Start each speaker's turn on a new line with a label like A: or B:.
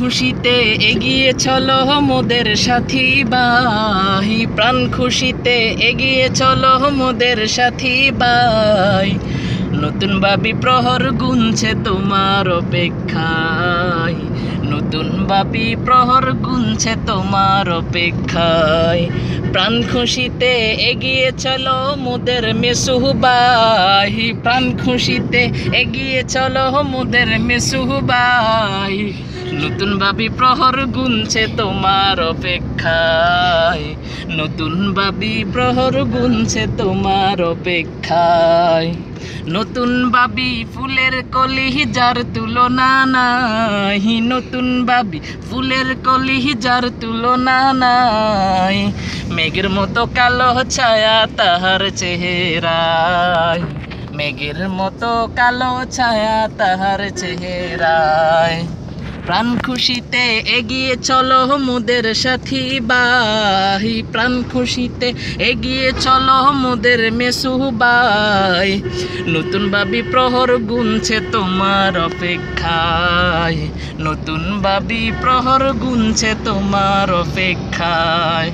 A: খুশিতে এগিয়ে চলো মোদের সাথী বাই। প্রাণ খুশিতে এগিয়ে চলো মোদের সাথী বাই। নতুন বাবি প্রহর গুনছে তোমার অপেক্ষায়। নতুন বাবি প্রহর গুনছে তোমার অপেক্ষায়। প্রাণ খুশিতে এগিয়ে চলো মোদের মেসুহবাই প্রাণ খুশিতে এগিয়ে চলো মোদের মেসুহবাই নতুন বাবি প্রহর গুনছে তোমার অপেক্ষায়। নতুন বাবি প্রহর গুনছে তোমার অপেক্ষায়। নতুন বাবি ফুলের কলি যার তুলনা নাই। নতুন বাবি ফুলের কলি যার তুলনা নাই। মেঘের মতো কালো ছায়া তাহার চেহারায়। মেঘের মতো কালো ছায়া তাহার চেহারায়। প্রাণ খুশিতে এগিয়ে চলো মোদের সাথী বাই। প্রাণ খুশিতে এগিয়ে চলো মোদের মেসুবাই নতুন বাবি প্রহর গুনছে তোমার অপেক্ষায়। নতুন বাবি প্রহর গুনছে তোমার অপেক্ষায়।